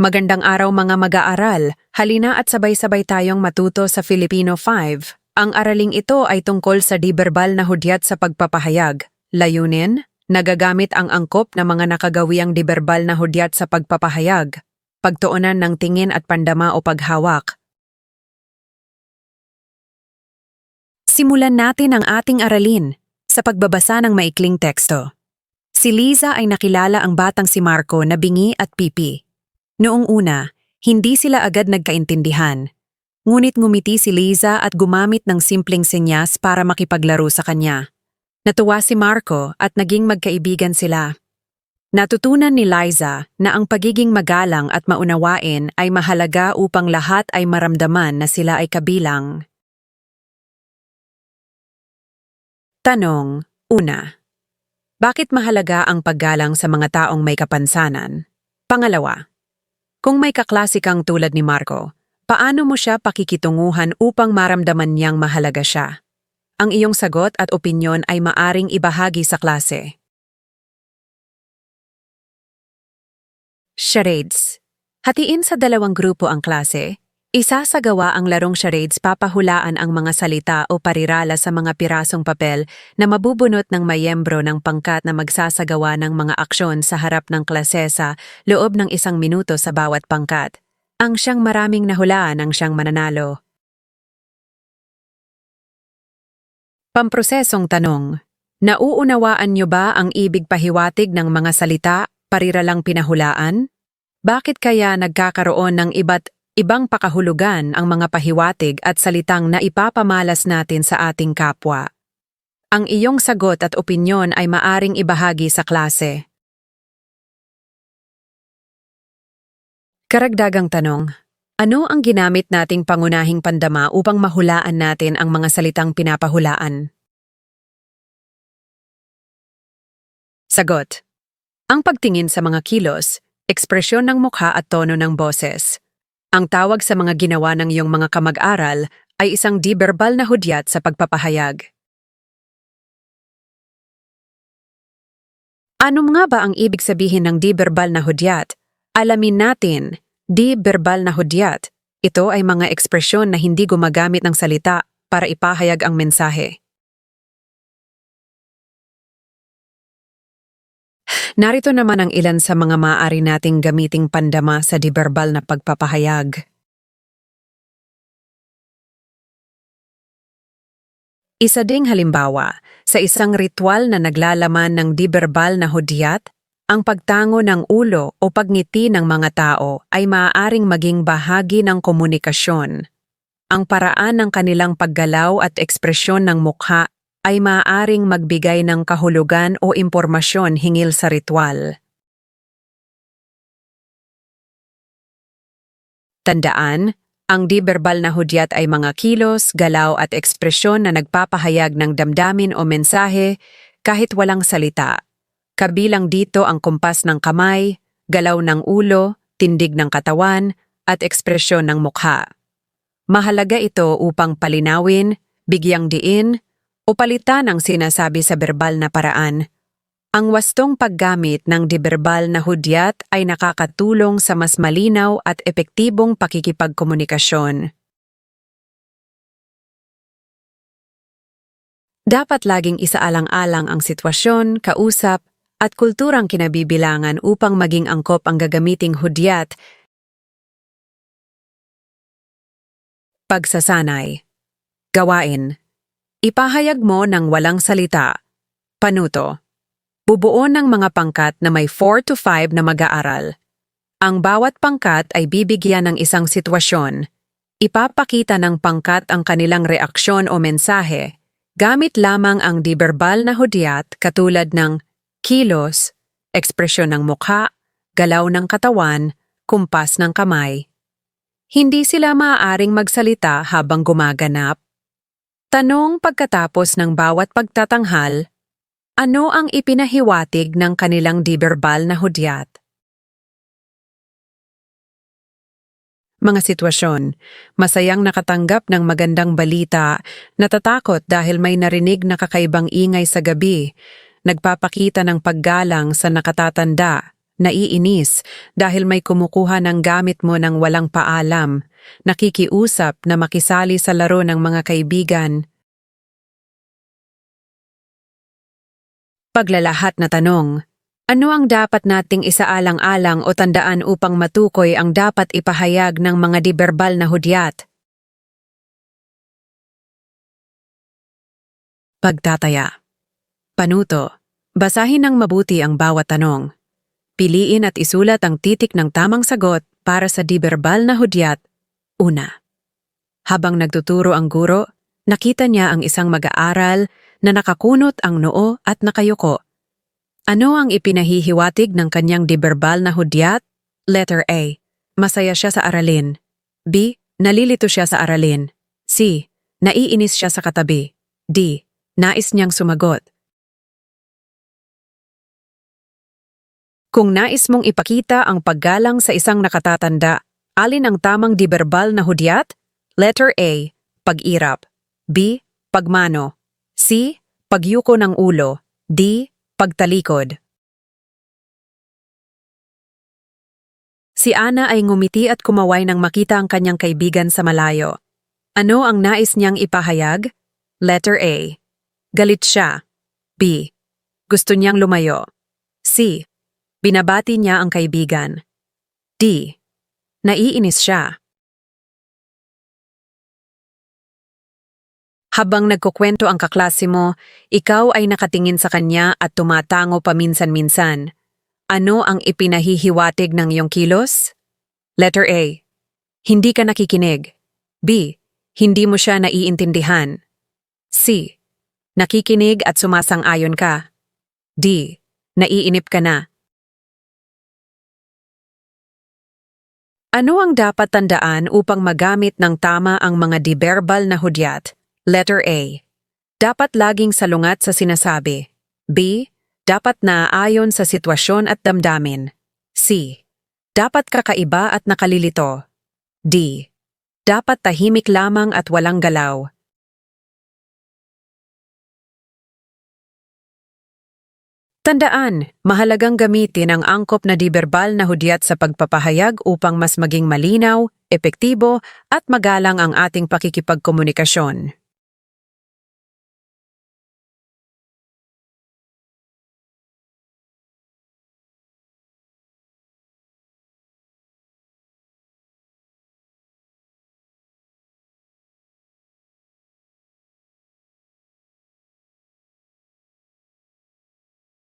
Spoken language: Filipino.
Magandang araw mga mag-aaral. Halina at sabay-sabay tayong matuto sa Filipino 5. Ang araling ito ay tungkol sa di-verbal na hudyat sa pagpapahayag. Layunin, nagagamit ang angkop na mga nakagawiang di-verbal na hudyat sa pagpapahayag. Pagtuunan ng tingin at pandama o paghawak. Simulan natin ang ating aralin sa pagbabasa ng maikling teksto. Si Liza ay nakilala ang batang si Marco na bingi at pipi. Noong una, hindi sila agad nagkaintindihan. Ngunit ngumiti si Liza at gumamit ng simpleng senyas para makipaglaro sa kanya. Natuwa si Marco at naging magkaibigan sila. Natutunan ni Liza na ang pagiging magalang at maunawain ay mahalaga upang lahat ay maramdaman na sila ay kabilang. Tanong, una. Bakit mahalaga ang paggalang sa mga taong may kapansanan? Pangalawa, kung may kaklase kang tulad ni Marco, paano mo siya pakikitunguhan upang maramdaman niyang mahalaga siya? Ang iyong sagot at opinyon ay maaring ibahagi sa klase. Charades. Hatiin sa dalawang grupo ang klase. Isasagawa ang larong charades papahulaan ang mga salita o parirala sa mga pirasong papel na mabubunot ng mayembro ng pangkat na magsasagawa ng mga aksyon sa harap ng klase sa loob ng isang minuto sa bawat pangkat. Ang siyang maraming nahulaan ang siyang mananalo. Pamprosesong tanong. Nauunawaan niyo ba ang ibig pahiwatig ng mga salita, pariralang pinahulaan? Bakit kaya nagkakaroon ng iba't Ibang pakahulugan ang mga pahiwatig at salitang na ipapamalas natin sa ating kapwa. Ang iyong sagot at opinyon ay maaring ibahagi sa klase. Karagdagang tanong, ano ang ginamit nating pangunahing pandama upang mahulaan natin ang mga salitang pinapahulaan? Sagot, ang pagtingin sa mga kilos, ekspresyon ng mukha at tono ng boses. Ang tawag sa mga ginawa ng iyong mga kamag-aral ay isang di-verbal na hudyat sa pagpapahayag. Ano nga ba ang ibig sabihin ng di-verbal na hudyat? Alamin natin, di-verbal na hudyat. Ito ay mga ekspresyon na hindi gumagamit ng salita para ipahayag ang mensahe. Narito naman ang ilan sa mga maaari nating gamiting pandama sa diberbal na pagpapahayag. Isa ding halimbawa, sa isang ritual na naglalaman ng diberbal na hudyat, ang pagtango ng ulo o pagngiti ng mga tao ay maaaring maging bahagi ng komunikasyon. Ang paraan ng kanilang paggalaw at ekspresyon ng mukha ay maaaring magbigay ng kahulugan o impormasyon hingil sa ritual. Tandaan, ang di-verbal na hudyat ay mga kilos, galaw at ekspresyon na nagpapahayag ng damdamin o mensahe kahit walang salita. Kabilang dito ang kumpas ng kamay, galaw ng ulo, tindig ng katawan, at ekspresyon ng mukha. Mahalaga ito upang palinawin, bigyang diin, o palitan ang sinasabi sa verbal na paraan. Ang wastong paggamit ng diberbal na hudyat ay nakakatulong sa mas malinaw at epektibong pakikipagkomunikasyon. Dapat laging isaalang-alang ang sitwasyon, kausap, at kulturang kinabibilangan upang maging angkop ang gagamiting hudyat. Pagsasanay Gawain Ipahayag mo ng walang salita. Panuto. Bubuo ng mga pangkat na may 4 to 5 na mag-aaral. Ang bawat pangkat ay bibigyan ng isang sitwasyon. Ipapakita ng pangkat ang kanilang reaksyon o mensahe gamit lamang ang diberbal na hudyat katulad ng kilos, ekspresyon ng mukha, galaw ng katawan, kumpas ng kamay. Hindi sila maaaring magsalita habang gumaganap Tanong pagkatapos ng bawat pagtatanghal, ano ang ipinahiwatig ng kanilang diberbal na hudyat? Mga sitwasyon, masayang nakatanggap ng magandang balita, natatakot dahil may narinig na kakaibang ingay sa gabi, nagpapakita ng paggalang sa nakatatanda, naiinis dahil may kumukuha ng gamit mo ng walang paalam, nakikiusap na makisali sa laro ng mga kaibigan. Paglalahat na tanong, ano ang dapat nating isaalang-alang o tandaan upang matukoy ang dapat ipahayag ng mga diberbal na hudyat? Pagtataya Panuto Basahin ng mabuti ang bawat tanong. Piliin at isulat ang titik ng tamang sagot para sa diberbal na hudyat. Una. Habang nagtuturo ang guro, nakita niya ang isang mag-aaral na nakakunot ang noo at nakayuko. Ano ang ipinahihiwatig ng kanyang diberbal na hudyat? Letter A. Masaya siya sa aralin. B. Nalilito siya sa aralin. C. Naiinis siya sa katabi. D. Nais niyang sumagot. Kung nais mong ipakita ang paggalang sa isang nakatatanda, alin ang tamang diberbal na hudyat? Letter A. Pag-irap. B. Pagmano. C. Pagyuko ng ulo. D. Pagtalikod. Si Ana ay ngumiti at kumaway nang makita ang kanyang kaibigan sa malayo. Ano ang nais niyang ipahayag? Letter A. Galit siya. B. Gusto niyang lumayo. C. Binabati niya ang kaibigan. D. Naiinis siya. Habang nagkukwento ang kaklase mo, ikaw ay nakatingin sa kanya at tumatango paminsan-minsan. Ano ang ipinahihiwatig ng iyong kilos? Letter A. Hindi ka nakikinig. B. Hindi mo siya naiintindihan. C. Nakikinig at sumasang-ayon ka. D. Naiinip ka na. Ano ang dapat tandaan upang magamit ng tama ang mga diberbal na hudyat? Letter A. Dapat laging salungat sa sinasabi. B. Dapat naaayon sa sitwasyon at damdamin. C. Dapat kakaiba at nakalilito. D. Dapat tahimik lamang at walang galaw. Tandaan, mahalagang gamitin ang angkop na diberbal na hudyat sa pagpapahayag upang mas maging malinaw, epektibo at magalang ang ating pakikipagkomunikasyon.